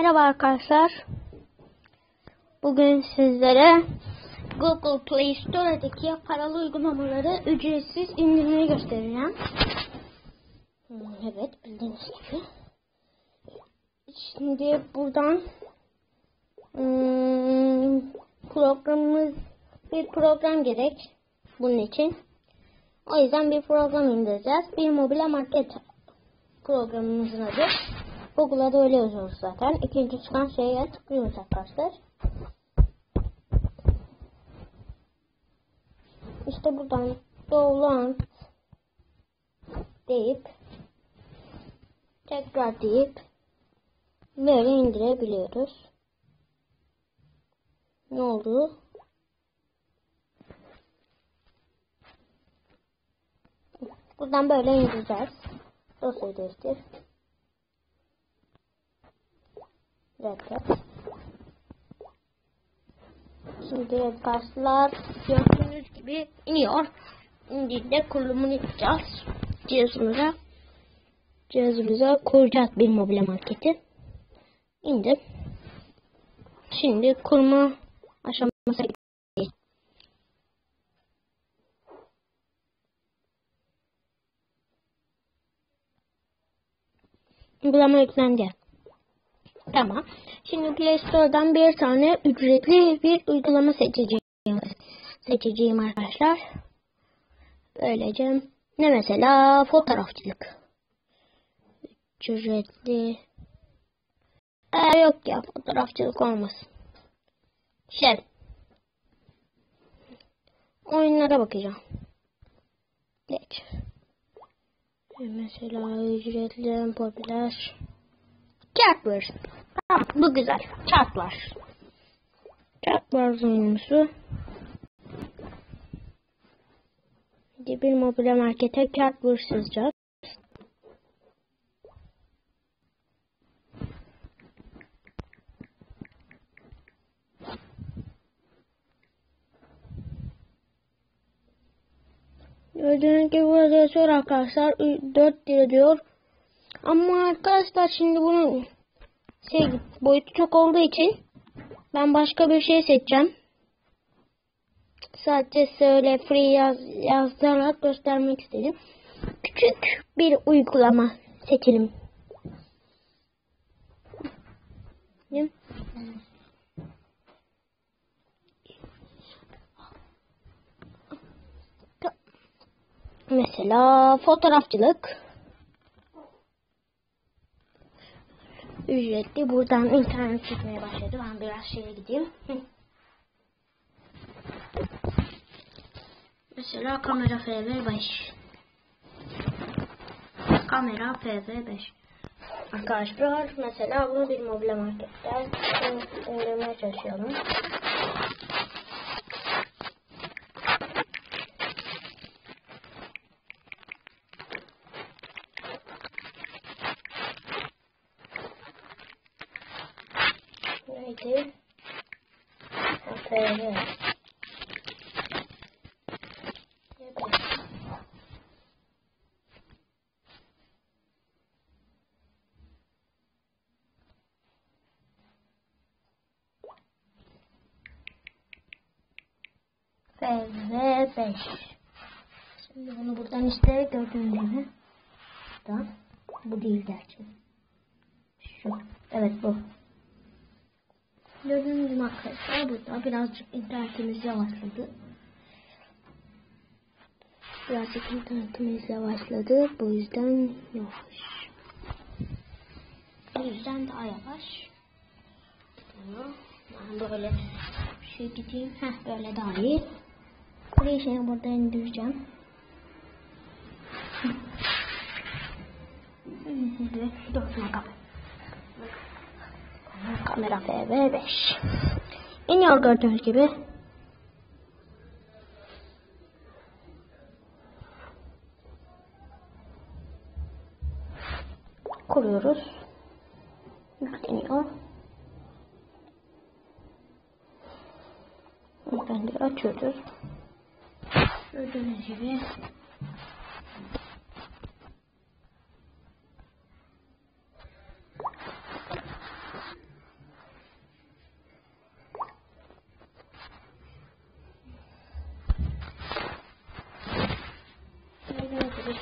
Merhaba arkadaşlar. Bugün sizlere Google Play Store'daki paralı uygulamaları ücretsiz indirmeyi göstereceğim. Hmm, Evet bildiğiniz gibi. Şimdi buradan hmm, programımız bir program gerek bunun için. O yüzden bir program indireceğiz. Bir mobil market programımızın adı. Google'a da öyle yazıyoruz zaten. İkinci çıkan şeye tıklıyoruz arkadaşlar. İşte buradan download deyip tekrar deyip böyle indirebiliyoruz. Ne oldu? Buradan böyle indireceğiz. Dosyayı değiştir. Reddet. Şimdi paslar gördüğünüz gibi iniyor. İndiğinde kurulumunu yapacağız. Cihazımıza cihazımıza kuracağız bir mobil marketi. İndim. Şimdi kurma aşaması Uygulama yüklendi. Tamam. Şimdi Play Store'dan bir tane ücretli bir uygulama seçeceğim. Seçeceğim arkadaşlar. Böylece ne mesela fotoğrafçılık. Ücretli. Ee, yok ya fotoğrafçılık olmasın. Şey. Oyunlara bakacağım. Geç. Mesela ücretli popüler. Chatbird. Bu güzel. Chat var oyuncusu. Şimdi bir mobil markete Chatbird yazacağız. Gördüğünüz gibi burada yazıyor arkadaşlar. 4 lira diyor. Ama arkadaşlar şimdi bunun şey boyutu çok olduğu için ben başka bir şey seçeceğim. Sadece söyle free yaz, yazdırarak göstermek istedim. Küçük bir uygulama seçelim. Mesela fotoğrafçılık. Ücretli. Buradan internet çıkmaya başladı. Ben biraz şeye gideyim. Mesela kamera FV5. Kamera FV5. Arkadaşlar mesela bunu bir mobil marketten indirmeye çalışalım. Neydi? Aferin. Ve 5. Şimdi bunu buradan işte gördüğünüz gibi. Tamam. Bu değil gerçi. Şu. Evet bu. Gördüğünüz gibi arkadaşlar burada birazcık internetimiz yavaşladı. Birazcık internetimiz yavaşladı. Bu yüzden yavaş. Bu yüzden daha yavaş. Ben böyle şey gideyim. Heh böyle daha iyi. Burayı şeyi burada indireceğim. Dur bakalım. Kamera FV5. İniyor gördüğünüz gibi. Kuruyoruz. Yükleniyor. Buradan da açıyoruz. Gördüğünüz gibi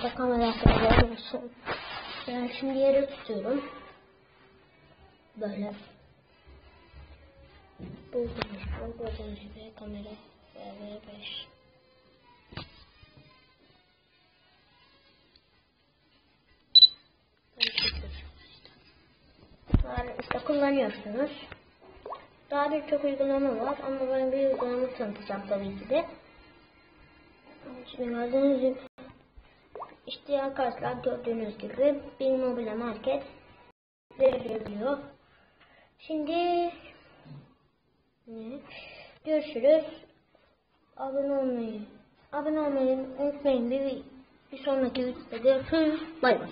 Sonuçta kamera arkadaşlar olsun. Ben şimdi yere tutuyorum. Böyle. Buldum. Gördüğünüz gibi kamera V5. işte kullanıyorsunuz. Daha birçok uygulama var ama ben bir uygulama tanıtacağım tabii ki de. Şimdi gördüğünüz gibi işte arkadaşlar gördüğünüz gibi bir mobil market verilebiliyor. Şimdi? Görüşürüz. Abone olmayı abone olmayı unutmayın. Bir, bir sonraki videoda görüşürüz. Bay bay.